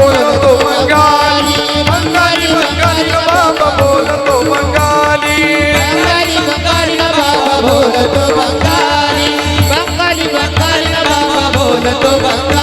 बोलतो बंगाली. बंगाली बंगाली बाबा बोलतो बंगाली. बंगाली बंगाली बाबा बोलतो बंगाली. बंगाली बंगाली बाबा बोलतो बंगाली.